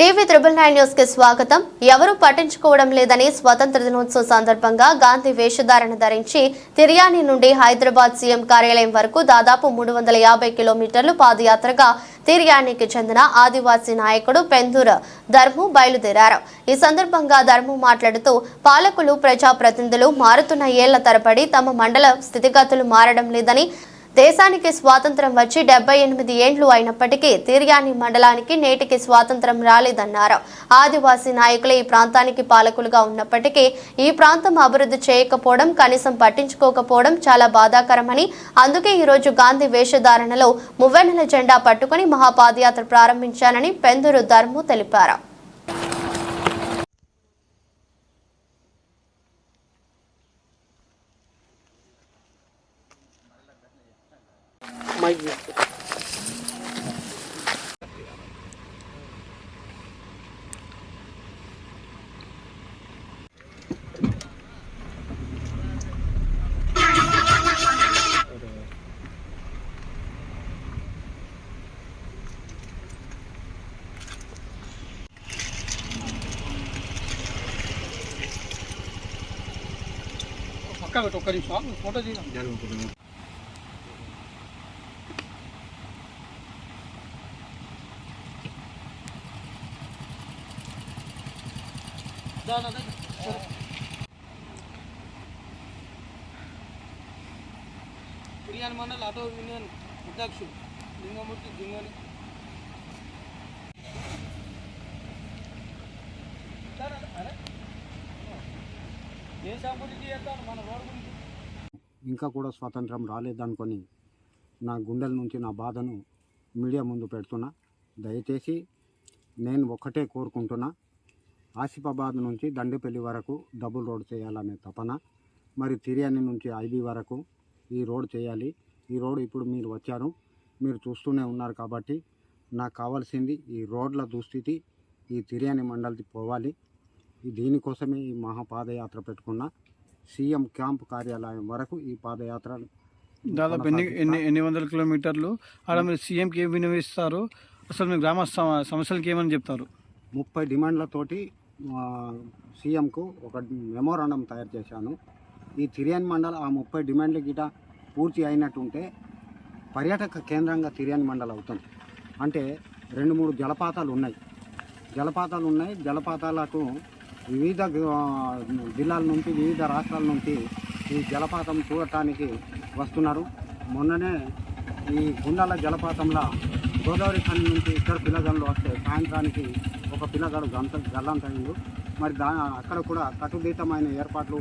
TV triple nine న్యూస్కి స్వాగతం. ఎవరూ పట్టించుకోవడం లేదని స్వతంత్ర దినోత్సవ సందర్భంగా గాంధీ వేషధారణ ధరించి తిర్యాని నుండి హైదరాబాద్ సీఎం కార్యాలయం వరకు దాదాపు మూడు వందల యాభై కిలోమీటర్లు పాదయాత్రగా తిర్యానికి చెందిన ఆదివాసీ నాయకుడు పెందూర ధర్ము బయలుదేరారు. ఈ సందర్భంగా ధర్ము మాట్లాడుతూ పాలకులు ప్రజాప్రతినిధులు మారుతున్న ఏళ్ళ తరబడి తమ మండల స్థితిగతులు మారడం లేదని దేశానికి స్వాతంత్రం వచ్చి డెబ్బై ఎనిమిది ఏండ్లు అయినప్పటికీ తిర్యాని మండలానికి నేటికి స్వాతంత్రం రాలేదన్నారు. ఆదివాసీ నాయకులు ఈ ప్రాంతానికి పాలకులుగా ఉన్నప్పటికీ ఈ ప్రాంతం అభివృద్ధి చేయకపోవడం కనీసం పట్టించుకోకపోవడం చాలా బాధాకరమని అందుకే ఈరోజు గాంధీ వేషధారణలో మువ్వెన్నెల జెండా పట్టుకుని మహాపాదయాత్ర ప్రారంభించానని పెందురు ధర్ము తెలిపారు. మైక్ తీసుకో. పక్క పెట్టు ఒక్క నిమిషం ఫోటో తీయాలి బిర్యానీ మండల్ ఆటో యూనియన్ అధ్యక్షుడు లింగమూర్తి జింగని ఇంకా కూడా స్వాతంత్రం రాలేదనుకొని నా గుండెల నుంచి నా బాధను మీడియా ముందు పెడుతున్నా. దయచేసి నేను ఒక్కటే కోరుకుంటున్నా. ఆసిఫాబాద్ నుంచి దండేపల్లి వరకు డబుల్ రోడ్ చేయాలనే తపన మరి తిరియాని నుంచి ఐబీ వరకు ఈ రోడ్ చేయాలి. ఈ రోడ్ ఇప్పుడు మీరు వచ్చారు మీరు చూస్తూనే ఉన్నారు కాబట్టి నాకు కావాల్సింది ఈ రోడ్ల దుస్థితి ఈ తిరియాని మండలికి పోవాలి. దీనికోసమే ఈ మహాపాదయాత్ర పెట్టుకున్నా. సీఎం క్యాంప్ కార్యాలయం వరకు ఈ పాదయాత్ర దాదాపు ఎన్ని ఎన్ని ఎన్ని వందల కిలోమీటర్లు? ఆడ మీరు సీఎంకి ఏం వినియోగిస్తారు? అసలు మీ గ్రామ సమ- సమస్యలకి ఏమని చెప్తారు? ముప్పై డిమాండ్లతోటి సీఎంకు ఒక మెమోరాండం తయారు చేశాను. ఈ తిరియన్ మండల్ ఆ ముప్పై డిమాండ్ల గిట పూర్తి అయినట్టుంటే పర్యాటక కేంద్రంగా తిరియన్ మండల్ అవుతుంది. అంటే రెండు మూడు జలపాతాలు ఉన్నాయి. జలపాతాలు ఉన్నాయి. జలపాతాలకు వివిధ జిల్లాల నుంచి వివిధ రాష్ట్రాల నుంచి ఈ జలపాతం చూడటానికి వస్తున్నారు. మొన్ననే ఈ గుండాల జలపాతంలో గోదావరి ఖండ్ నుంచి ఇద్దరు పిల్లగాళ్ళు వస్తే సాయంత్రానికి ఒక పిల్లగాడు గంత గల్లంతైండు. మరి దా అక్కడ కూడా కట్టుదిట్టమైన ఏర్పాట్లు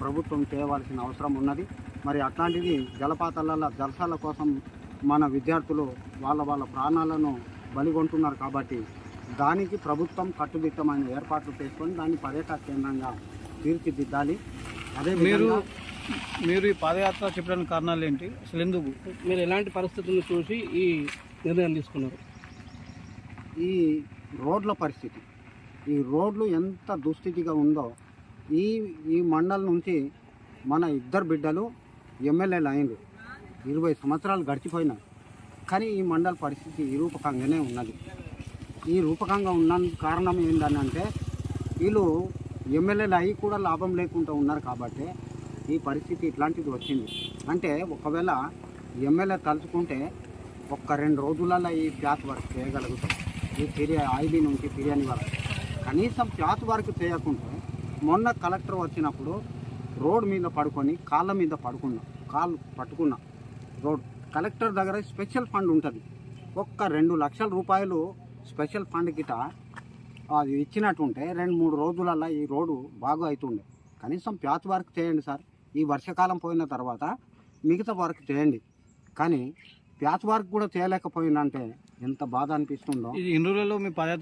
ప్రభుత్వం చేయవలసిన అవసరం ఉన్నది. మరి అట్లాంటిది జలపాతాలలో జలసాల కోసం మన విద్యార్థులు వాళ్ళ వాళ్ళ ప్రాణాలను బలిగొంటున్నారు కాబట్టి దానికి ప్రభుత్వం కట్టుదిట్టమైన ఏర్పాట్లు చేసుకొని దాన్ని పర్యాటక కేంద్రంగా తీర్చిదిద్దాలి. అదే మీరు మీరు ఈ పాదయాత్ర చెప్పడానికి కారణాలు ఏంటి? అసలు ఎందుకు? మీరు ఎలాంటి పరిస్థితులను చూసి ఈ నిర్ణయం తీసుకున్నారు? ఈ రోడ్ల పరిస్థితి. ఈ రోడ్లు ఎంత దుస్థితిగా ఉందో ఈ ఈ మండల నుంచి మన ఇద్దరు బిడ్డలు ఎమ్మెల్యేలు అయింది ఇరవై సంవత్సరాలు గడిచిపోయినాయి. కానీ ఈ మండల పరిస్థితి ఈ రూపకంగానే ఉన్నది. ఈ రూపకంగా ఉన్న కారణం ఏంటంటే వీళ్ళు ఎమ్మెల్యేలు అయ్యి కూడా లాభం లేకుండా ఉన్నారు కాబట్టి ఈ పరిస్థితి ఇట్లాంటిది వచ్చింది. అంటే ఒకవేళ ఎమ్మెల్యే తలుచుకుంటే ఒక్క రెండు రోజులలో ఈ ప్యాత్ వర్క్ చేయగలుగుతాం. ఈ ఫిర్యా ఐడి నుంచి ఫిర్యానీ వరకు. కనీసం క్లాత్ వర్క్ చేయకుంటే మొన్న కలెక్టర్ వచ్చినప్పుడు రోడ్ మీద పడుకొని కాళ్ళ మీద పడుకున్నా కాళ్ళు పట్టుకున్నా రోడ్. కలెక్టర్ దగ్గర స్పెషల్ ఫండ్ ఉంటుంది. ఒక్క రెండు లక్షల రూపాయలు స్పెషల్ ఫండ్ గిట అది ఇచ్చినట్టుంటే రెండు మూడు రోజులల్లో ఈ రోడ్డు బాగా అవుతుండే కనీసం ప్యాత్ వర్క్ చేయండి సార్. ఈ వర్షాకాలం పోయిన తర్వాత మిగతా వర్క్ చేయండి. కానీ ప్యాచ్ వర్క్ కూడా చేయలేకపోయిందంటే ఎంత బాధ అనిపిస్తుందో. ఇది ఇన్ని మీ పాదయాత్ర